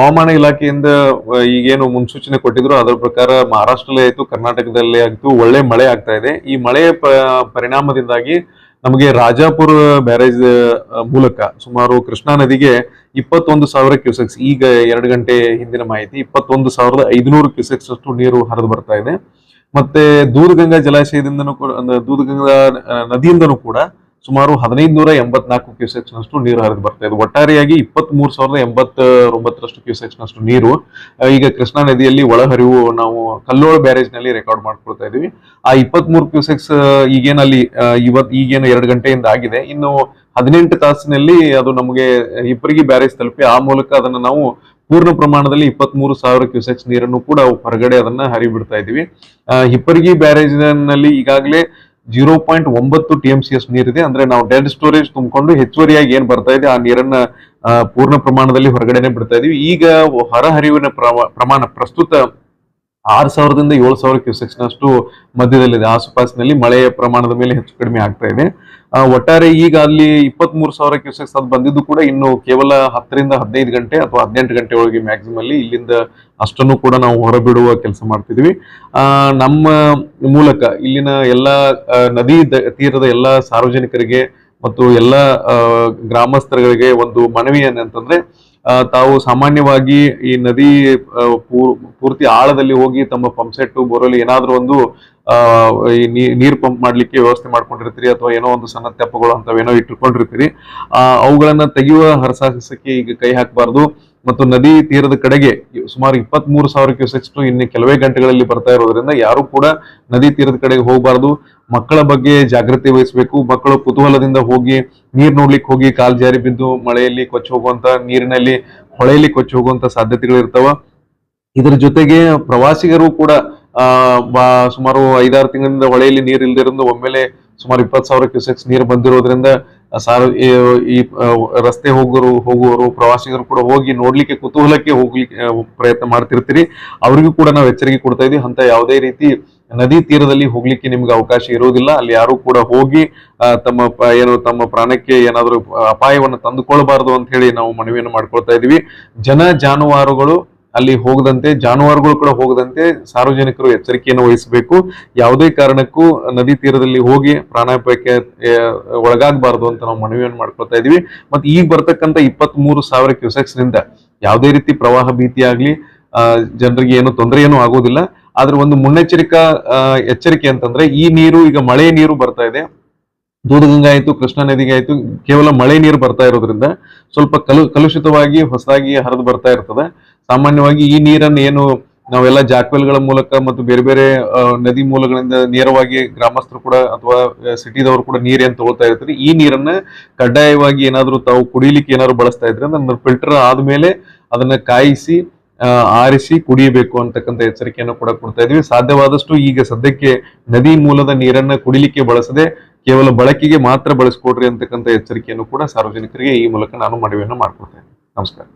ಹವಾಮಾನ ಇಲಾಖೆಯಿಂದ ಈಗೇನು ಮುನ್ಸೂಚನೆ ಕೊಟ್ಟಿದ್ರು ಅದರ ಪ್ರಕಾರ ಮಹಾರಾಷ್ಟ್ರಲ್ಲೇ ಆಯ್ತು, ಕರ್ನಾಟಕದಲ್ಲೇ ಆಯ್ತು, ಒಳ್ಳೆ ಮಳೆ ಆಗ್ತಾ ಇದೆ. ಈ ಮಳೆಯ ಪರಿಣಾಮದಿಂದಾಗಿ ನಮಗೆ ರಾಜಾಪುರ ಬ್ಯಾರೇಜ್ ಮೂಲಕ ಸುಮಾರು ಕೃಷ್ಣಾ ನದಿಗೆ ಇಪ್ಪತ್ತೊಂದು ಸಾವಿರ ಕ್ಯೂಸೆಕ್ಸ್, ಈಗ ಎರಡು ಗಂಟೆ ಹಿಂದಿನ ಮಾಹಿತಿ, ಇಪ್ಪತ್ತೊಂದು ಸಾವಿರದ ಐದುನೂರು ಕ್ಯೂಸೆಕ್ಸ್ ಅಷ್ಟು ನೀರು ಹರಿದು ಬರ್ತಾ ಇದೆ. ಮತ್ತೆ ದೂದಗಂಗಾ ಜಲಾಶಯದಿಂದನೂ ಕೂಡ ದೂದಗಂಗಾ ನದಿಯಿಂದನೂ ಕೂಡ ಸುಮಾರು ಹದಿನೈದು ನೂರ ಎಂಬತ್ನಾಲ್ಕು ಕ್ಯೂಸೆಕ್ಸ್ ನಷ್ಟು ನೀರು ಹರಿದು ಬರ್ತಾ ಇದೆ. ಒಟ್ಟಾರೆಯಾಗಿ ಇಪ್ಪತ್ತ್ ಮೂರು ಸಾವಿರದ ಎಂಬತ್ತೊಂಬತ್ತರಷ್ಟು ಕ್ಯೂಸೆಕ್ಸ್ ನಷ್ಟು ನೀರು ಈಗ ಕೃಷ್ಣಾ ನದಿಯಲ್ಲಿ ಒಳಹರಿವು ನಾವು ಕಲ್ಲೋಳ ಬ್ಯಾರೇಜ್ನಲ್ಲಿ ರೆಕಾರ್ಡ್ ಮಾಡ್ಕೊಳ್ತಾ ಇದೀವಿ ಆ ಇಪ್ಪತ್ತ್ ಮೂರು ಕ್ಯೂಸೆಕ್ಸ್ ಈಗೇನಲ್ಲಿ ಇವತ್, ಈಗೇನು ಎರಡು ಗಂಟೆಯಿಂದ ಆಗಿದೆ. ಇನ್ನು ಹದಿನೆಂಟು ತಾಸಿನಲ್ಲಿ ಅದು ನಮಗೆ ಇಬ್ಬರಿಗೆ ಬ್ಯಾರೇಜ್ ತಲುಪಿ, ಆ ಮೂಲಕ ಅದನ್ನ ನಾವು ಪೂರ್ಣ ಪ್ರಮಾಣದಲ್ಲಿ ಇಪ್ಪತ್ತ್ ಮೂರು ಸಾವಿರ ಕ್ಯೂಸೆಕ್ಸ್ ನೀರನ್ನು ಕೂಡ ಹೊರಗಡೆ ಅದನ್ನ ಹರಿಬಿಡ್ತಾ ಇದೀವಿ ಹಿಪ್ಪರಗಿ ಬ್ಯಾರೇಜ್ನಲ್ಲಿ ಈಗಾಗಲೇ ಜೀರೋ ಪಾಯಿಂಟ್ ಒಂಬತ್ತು ಟಿ ಎಂ ಸಿ ಎಸ್ ನೀರಿದೆ. ಅಂದ್ರೆ ನಾವು ಡೆಡ್ ಸ್ಟೋರೇಜ್ ತುಂಬಿಕೊಂಡು ಹೆಚ್ಚುವರಿಯಾಗಿ ಏನ್ ಬರ್ತಾ ಇದೆ, ಆ ನೀರನ್ನ ಪೂರ್ಣ ಪ್ರಮಾಣದಲ್ಲಿ ಹೊರಗಡೆನೆ ಬಿಡ್ತಾ ಇದೀವಿ. ಈಗ ಹೊರಹರಿವಿನ ಪ್ರಮ- ಪ್ರಮಾಣ, ಪ್ರಸ್ತುತ ಆರು ಸಾವಿರದಿಂದ ಏಳು ಸಾವಿರ ಕ್ಯೂಸೆಕ್ಸ್ ನಷ್ಟು ಮಧ್ಯದಲ್ಲಿದೆ. ಆಸುಪಾಸಿನಲ್ಲಿ ಮಳೆಯ ಪ್ರಮಾಣದ ಮೇಲೆ ಹೆಚ್ಚು ಕಡಿಮೆ ಆಗ್ತಾ ಇದೆ. ಒಟ್ಟಾರೆ ಈಗ ಅಲ್ಲಿ ಇಪ್ಪತ್ತ್ ಮೂರು ಸಾವಿರ ಕ್ಯೂಸೆಕ್ಸ್ ಅದು ಬಂದಿದ್ದು ಕೂಡ ಇನ್ನು ಕೇವಲ ಹತ್ತರಿಂದ ಹದಿನೈದು ಗಂಟೆ ಅಥವಾ ಹದಿನೆಂಟು ಗಂಟೆ ಒಳಗೆ ಮ್ಯಾಕ್ಸಿಮಮ್ ಇಲ್ಲಿಂದ ಅಷ್ಟನ್ನು ಕೂಡ ನಾವು ಹೊರಬಿಡುವ ಕೆಲಸ ಮಾಡ್ತಿದ್ವಿ ನಮ್ಮ ಮೂಲಕ ಇಲ್ಲಿನ ಎಲ್ಲ ನದಿ ತೀರದ ಎಲ್ಲ ಸಾರ್ವಜನಿಕರಿಗೆ ಮತ್ತು ಎಲ್ಲ ಗ್ರಾಮಸ್ಥರುಗಳಿಗೆ ಒಂದು ಮನವಿ ಏನಂತಂದ್ರೆ ತಾವು ಸಾಮಾನ್ಯವಾಗಿ ಈ ನದಿ ಪೂರ್- ಪೂರ್ತಿ ಆಳದಲ್ಲಿ ಹೋಗಿ ತಮ್ಮ ಪಂಪ್ ಸೆಟ್ ಬೋರಲ್ಲಿ ಏನಾದ್ರೂ ಒಂದು ಈ ನೀರು ಪಂಪ್ ಮಾಡ್ಲಿಕ್ಕೆ ವ್ಯವಸ್ಥೆ ಮಾಡ್ಕೊಂಡಿರ್ತೀರಿ ಅಥವಾ ಏನೋ ಒಂದು ಸಣ್ಣ ತೆಪ್ಪಗಳು ಅಂತವೇನೋ ಇಟ್ಟುಕೊಂಡಿರ್ತೀರಿ. ಅವುಗಳನ್ನ ತೆಗೆಯುವ ಹರಸಾಹಸಕ್ಕೆ ಈಗ ಕೈ ಹಾಕಬಾರ್ದು. ಮತ್ತು ನದಿ ತೀರದ ಕಡೆಗೆ ಸುಮಾರು ಇಪ್ಪತ್ತ್ ಮೂರು ಸಾವಿರ ಕ್ಯೂಸೆಕ್ಸ್ ಇನ್ನು ಕೆಲವೇ ಗಂಟೆಗಳಲ್ಲಿ ಬರ್ತಾ ಇರೋದ್ರಿಂದ ಯಾರು ಕೂಡ ನದಿ ತೀರದ ಕಡೆಗೆ ಹೋಗಬಾರ್ದು. ಮಕ್ಕಳ ಬಗ್ಗೆ ಜಾಗೃತಿ ವಹಿಸಬೇಕು. ಮಕ್ಕಳು ಕುತೂಹಲದಿಂದ ಹೋಗಿ ನೀರು ನೋಡ್ಲಿಕ್ಕೆ ಹೋಗಿ ಕಾಲ್ ಜಾರಿ ಬಿದ್ದು ಮಳೆಯಲ್ಲಿ ಕೊಚ್ಚಿ ಹೋಗುವಂತ ನೀರಿನಲ್ಲಿ ಹೊಳೆಯಲ್ಲಿ ಕೊಚ್ಚಿ ಹೋಗುವಂತ ಸಾಧ್ಯತೆಗಳು ಇರ್ತಾವ. ಇದರ ಜೊತೆಗೆ ಪ್ರವಾಸಿಗರು ಕೂಡ ಸುಮಾರು ಐದಾರು ತಿಂಗಳಿಂದ ಹೊಳೆಯಲ್ಲಿ ನೀರು ಇಲ್ದಿರೋದು ಒಮ್ಮೆಲೆ ಸುಮಾರು ಇಪ್ಪತ್ತು ಸಾವಿರ ಕ್ಯೂಸೆಕ್ಸ್ ನೀರು ಬಂದಿರೋದ್ರಿಂದ, ಸಾರ್, ಈ- ರಸ್ತೆ ಹೋಗೋರು, ಹೋಗುವವರು, ಪ್ರವಾಸಿಗರು ಕೂಡ ಹೋಗಿ ನೋಡ್ಲಿಕ್ಕೆ, ಕುತೂಹಲಕ್ಕೆ ಹೋಗ್ಲಿಕ್ಕೆ ಪ್ರಯತ್ನ ಮಾಡ್ತಿರ್ತೀರಿ. ಅವ್ರಿಗೂ ಕೂಡ ನಾವು ಎಚ್ಚರಿಕೆ ಕೊಡ್ತಾ ಇದೀವಿ. ಅಂತ ಯಾವುದೇ ರೀತಿ ನದಿ ತೀರದಲ್ಲಿ ಹೋಗ್ಲಿಕ್ಕೆ ನಿಮ್ಗೆ ಅವಕಾಶ ಇರೋದಿಲ್ಲ. ಅಲ್ಲಿ ಯಾರು ಕೂಡ ಹೋಗಿ ತಮ್ಮ ಏನು ತಮ್ಮ ಪ್ರಾಣಕ್ಕೆ ಏನಾದರೂ ಅಪಾಯವನ್ನು ತಂದುಕೊಳ್ಬಾರ್ದು ಅಂತ ಹೇಳಿ ನಾವು ಮನವಿಯನ್ನು ಮಾಡ್ಕೊಳ್ತಾ ಇದೀವಿ. ಜನ ಜಾನುವಾರುಗಳು ಅಲ್ಲಿ ಹೋಗದಂತೆ, ಜಾನುವಾರುಗಳು ಕೂಡ ಹೋಗದಂತೆ ಸಾರ್ವಜನಿಕರು ಎಚ್ಚರಿಕೆಯನ್ನು ವಹಿಸಬೇಕು. ಯಾವುದೇ ಕಾರಣಕ್ಕೂ ನದಿ ತೀರದಲ್ಲಿ ಹೋಗಿ ಪ್ರಾಣಾಪಾಯಕ್ಕೆ ಒಳಗಾಗಬಾರದು ಅಂತ ನಾವು ಮನವಿಯನ್ನು ಮಾಡ್ಕೊಳ್ತಾ ಇದೀವಿ ಮತ್ತೆ ಈಗ ಬರ್ತಕ್ಕಂಥ ಇಪ್ಪತ್ತ್ ಮೂರು ಸಾವಿರ ಕ್ಯೂಸೆಕ್ಸ್ನಿಂದ ಯಾವುದೇ ರೀತಿ ಪ್ರವಾಹ ಭೀತಿ ಜನರಿಗೆ ಏನು ತೊಂದರೆ ಏನು ಆಗೋದಿಲ್ಲ. ಆದ್ರೆ ಒಂದು ಮುನ್ನೆಚ್ಚರಿಕಾ ಎಚ್ಚರಿಕೆ ಅಂತಂದ್ರೆ ಈ ನೀರು, ಈಗ ಮಳೆ ನೀರು ಬರ್ತಾ ಇದೆ. ದೂಧಗಂಗಾ ಆಯ್ತು, ಕೃಷ್ಣಾ ನದಿಗೆ ಆಯ್ತು, ಕೇವಲ ಮಳೆ ನೀರು ಬರ್ತಾ ಇರೋದ್ರಿಂದ ಸ್ವಲ್ಪ ಕಲು, ಕಲುಷಿತವಾಗಿ ಹೊಸದಾಗಿ ಹರಿದು ಬರ್ತಾ ಇರ್ತದೆ. ಸಾಮಾನ್ಯವಾಗಿ ಈ ನೀರನ್ನು ಏನು ನಾವೆಲ್ಲ ಜಾಕ್ವೆಲ್ಗಳ ಮೂಲಕ ಮತ್ತು ಬೇರೆ ಬೇರೆ ನದಿ ಮೂಲಗಳಿಂದ ನೇರವಾಗಿ ಗ್ರಾಮಸ್ಥರು ಕೂಡ ಅಥವಾ ಸಿಟಿದವರು ಕೂಡ ನೀರೇನು ತಗೊಳ್ತಾ ಇರ್ತಾರೆ, ಈ ನೀರನ್ನ ಕಡ್ಡಾಯವಾಗಿ ಏನಾದರೂ ತಾವು ಕುಡಿಲಿಕ್ಕೆ ಏನಾದ್ರು ಬಳಸ್ತಾ ಇದ್ರೆ ಅಂದ್ರೆ ಫಿಲ್ಟರ್ ಆದ್ಮೇಲೆ ಅದನ್ನ ಕಾಯಿಸಿ ಆರಿಸಿ ಕುಡಿಯಬೇಕು ಅಂತಕ್ಕಂಥ ಎಚ್ಚರಿಕೆಯನ್ನು ಕೂಡ ಕೊಡ್ತಾ ಇದೀವಿ. ಸಾಧ್ಯವಾದಷ್ಟು ಈಗ ಸದ್ಯಕ್ಕೆ ನದಿ ಮೂಲದ ನೀರನ್ನ ಕುಡಿಲಿಕ್ಕೆ ಬಳಸದೆ ಕೇವಲ ಬಳಕೆಗೆ ಮಾತ್ರ ಬಳಸ್ಕೊಡ್ರಿ ಅಂತಕ್ಕಂಥ ಎಚ್ಚರಿಕೆಯನ್ನು ಕೂಡ ಸಾರ್ವಜನಿಕರಿಗೆ ಈ ಮೂಲಕ ನಾನು ಮನವಿಯನ್ನು ಮಾಡ್ಕೊಡ್ತೇನೆ ನಮಸ್ಕಾರ.